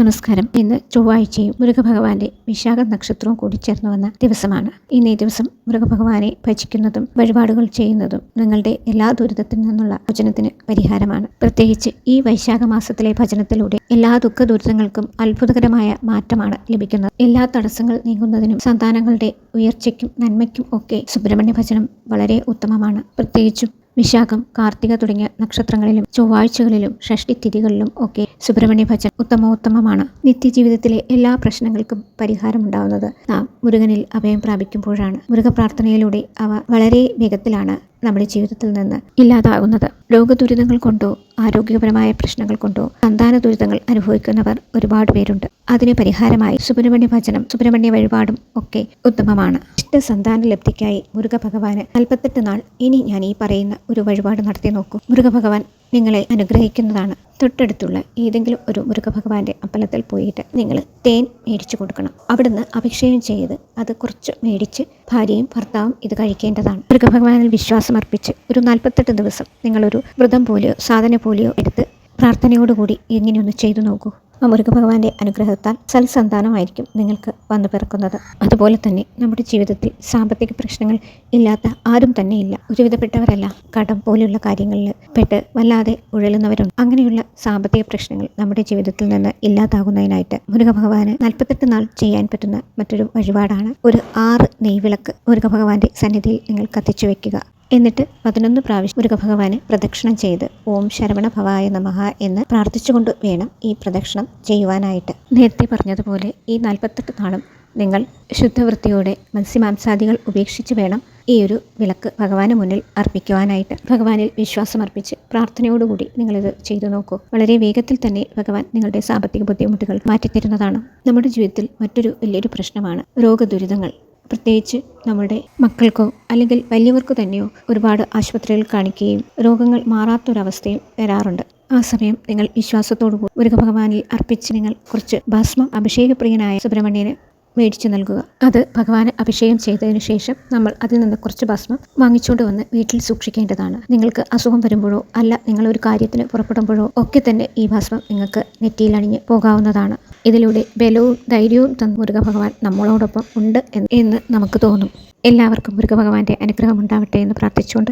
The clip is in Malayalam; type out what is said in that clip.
നമസ്കാരം. ഇന്ന് ചൊവ്വാഴ്ചയും മുരുകഭഗവാന്റെ വിശാഖ നക്ഷത്രവും കൂടി ചേർന്ന് വന്ന ദിവസമാണ്. ഇന്ന് ദിവസം മുരുകഭഗവാനെ ഭജിക്കുന്നതും വഴിപാടുകൾ ചെയ്യുന്നതും നിങ്ങളുടെ എല്ലാ ദുരിതത്തിൽ നിന്നുള്ള ഭജനത്തിന് പരിഹാരമാണ്. പ്രത്യേകിച്ച് ഈ വൈശാഖ മാസത്തിലെ ഭജനത്തിലൂടെ എല്ലാ ദുഃഖ ദുരിതങ്ങൾക്കും അത്ഭുതകരമായ മാറ്റമാണ് ലഭിക്കുന്നത്. എല്ലാ തടസ്സങ്ങൾ നീങ്ങുന്നതിനും സന്താനങ്ങളുടെ ഉയർച്ചയ്ക്കും നന്മയ്ക്കും ഒക്കെ സുബ്രഹ്മണ്യ ഭജനം വളരെ ഉത്തമമാണ്. പ്രത്യേകിച്ചും വിശാഖം കാർത്തിക തുടങ്ങിയ നക്ഷത്രങ്ങളിലും ചൊവ്വാഴ്ചകളിലും ഷഷ്ടിത്തിഥികളിലും ഒക്കെ സുബ്രഹ്മണ്യ ഭജൻ ഉത്തമോത്തമമാണ്. നിത്യജീവിതത്തിലെ എല്ലാ പ്രശ്നങ്ങൾക്കും പരിഹാരമുണ്ടാവുന്നത് നാം മുരുകനിൽ അഭയം പ്രാപിക്കുമ്പോഴാണ്. മുരുക പ്രാർത്ഥനയിലൂടെ അവ വളരെ വേഗത്തിലാണ് നമ്മുടെ ജീവിതത്തിൽ നിന്ന് ഇല്ലാതാകുന്നത്. രോഗദുരിതങ്ങൾ കൊണ്ടോ ആരോഗ്യപരമായ പ്രശ്നങ്ങൾ കൊണ്ടോ സന്താന ദുരിതങ്ങൾ അനുഭവിക്കുന്നവർ ഒരുപാട് പേരുണ്ട്. അതിന് പരിഹാരമായി സുബ്രഹ്മണ്യ ഭജനം സുബ്രഹ്മണ്യ വഴിപാടും ഒക്കെ ഉത്തമമാണ്. ഇഷ്ട സന്താന ലബ്ധിക്കായി മുരുക ഭഗവാന് നാൽപ്പത്തെട്ട് നാൾ ഇനി ഞാൻ ഈ പറയുന്ന ഒരു വഴിപാട് നടത്തി നോക്കൂ. മുരുക ഭഗവാൻ നിങ്ങളെ അനുഗ്രഹിക്കുന്നതാണ്. തൊട്ടടുത്തുള്ള ഏതെങ്കിലും ഒരു മുരുക ഭഗവാന്റെ അമ്പലത്തിൽ പോയിട്ട് നിങ്ങൾ തേൻ മേടിച്ചു കൊടുക്കണം. അവിടുന്ന് അഭിഷേകം ചെയ്ത് അത് കുറച്ച് മേടിച്ച് ഭാര്യയും ഭർത്താവും ഇത് കഴിക്കേണ്ടതാണ്. മൃഗഭഗവാനിൽ വിശ്വാസം അർപ്പിച്ച് ഒരു നാൽപ്പത്തെട്ട് ദിവസം നിങ്ങളൊരു വ്രതം പോലെയോ സാധന പോലെയോ എടുത്ത് പ്രാർത്ഥനയോടുകൂടി ഇങ്ങനെയൊന്ന് ചെയ്തു നോക്കൂ. ആ മുരുകഭഗവാന്റെ അനുഗ്രഹത്താൽ സൽസന്താനമായിരിക്കും നിങ്ങൾക്ക് വന്നു പിറക്കുന്നത്. അതുപോലെ തന്നെ നമ്മുടെ ജീവിതത്തിൽ സാമ്പത്തിക പ്രശ്നങ്ങൾ ഇല്ലാത്ത ആരും തന്നെ ഇല്ല. ഒരുവിധപ്പെട്ടവരല്ല കടം പോലെയുള്ള കാര്യങ്ങളിൽ പെട്ട് വല്ലാതെ ഉഴലുന്നവരുണ്ട്. അങ്ങനെയുള്ള സാമ്പത്തിക പ്രശ്നങ്ങൾ നമ്മുടെ ജീവിതത്തിൽ നിന്ന് ഇല്ലാതാകുന്നതിനായിട്ട് മുരുകഭഗവാന് നാൽപ്പത്തെട്ട് നാൾ ചെയ്യാൻ പറ്റുന്ന മറ്റൊരു വഴിപാടാണ്. ഒരു ആറ് നെയ്വിളക്ക് മുരുകഭഗവാന്റെ സന്നിധിയിൽ നിങ്ങൾ കത്തിച്ചു വെക്കുക. എന്നിട്ട് പതിനൊന്ന് പ്രാവശ്യം മുരുകഭഗവാനെ പ്രദക്ഷിണം ചെയ്ത് ഓം ശരവണ ഭവായ നമഹ എന്ന് പ്രാർത്ഥിച്ചുകൊണ്ട് വേണം ഈ പ്രദക്ഷിണം ചെയ്യുവാനായിട്ട്. നേരത്തെ പറഞ്ഞതുപോലെ ഈ നാൽപ്പത്തെട്ട് നാളും നിങ്ങൾ ശുദ്ധവൃത്തിയോടെ മത്സ്യമാംസാദികൾ ഉപേക്ഷിച്ച് വേണം ഈ ഒരു വിളക്ക് ഭഗവാന് മുന്നിൽ അർപ്പിക്കുവാനായിട്ട്. ഭഗവാനിൽ വിശ്വാസമർപ്പിച്ച് പ്രാർത്ഥനയോടുകൂടി നിങ്ങളിത് ചെയ്തു നോക്കൂ. വളരെ വേഗത്തിൽ തന്നെ ഭഗവാൻ നിങ്ങളുടെ സാമ്പത്തിക ബുദ്ധിമുട്ടുകൾ മാറ്റിത്തരുന്നതാണ്. നമ്മുടെ ജീവിതത്തിൽ മറ്റൊരു വലിയൊരു പ്രശ്നമാണ് രോഗദുരിതങ്ങൾ. പ്രത്യേകിച്ച് നമ്മുടെ മക്കൾക്കോ അല്ലെങ്കിൽ വലിയവർക്ക് തന്നെയോ ഒരുപാട് ആശുപത്രികൾ കാണിക്കുകയും രോഗങ്ങൾ മാറാത്തൊരവസ്ഥയും വരാറുണ്ട്. ആ സമയം നിങ്ങൾ വിശ്വാസത്തോടു കൂടി മുരുകഭഗവാനിൽ അർപ്പിച്ച് നിങ്ങൾ കുറച്ച് ഭസ്മം അഭിഷേകപ്രിയനായ സുബ്രഹ്മണ്യന് മേടിച്ചു നൽകുക. അത് ഭഗവാന് അഭിഷേകം ചെയ്തതിനു ശേഷം നമ്മൾ അതിൽ നിന്ന് കുറച്ച് ഭസ്മം വാങ്ങിച്ചുകൊണ്ട് വന്ന് വീട്ടിൽ സൂക്ഷിക്കേണ്ടതാണ്. നിങ്ങൾക്ക് അസുഖം വരുമ്പോഴോ അല്ല നിങ്ങൾ ഒരു കാര്യത്തിന് പുറപ്പെടുമ്പോഴോ ഒക്കെ തന്നെ ഈ ഭസ്മം നിങ്ങൾക്ക് നെറ്റിയിൽ അണിഞ്ഞ് പോകാവുന്നതാണ്. ഇതിലൂടെ ബലവും ധൈര്യവും തന്ന മുരുക ഭഗവാൻ നമ്മളോടൊപ്പം ഉണ്ട് എന്ന് നമുക്ക് തോന്നും. എല്ലാവർക്കും മുരുക ഭഗവാന്റെ അനുഗ്രഹം ഉണ്ടാവട്ടെ എന്ന് പ്രാർത്ഥിച്ചുകൊണ്ട്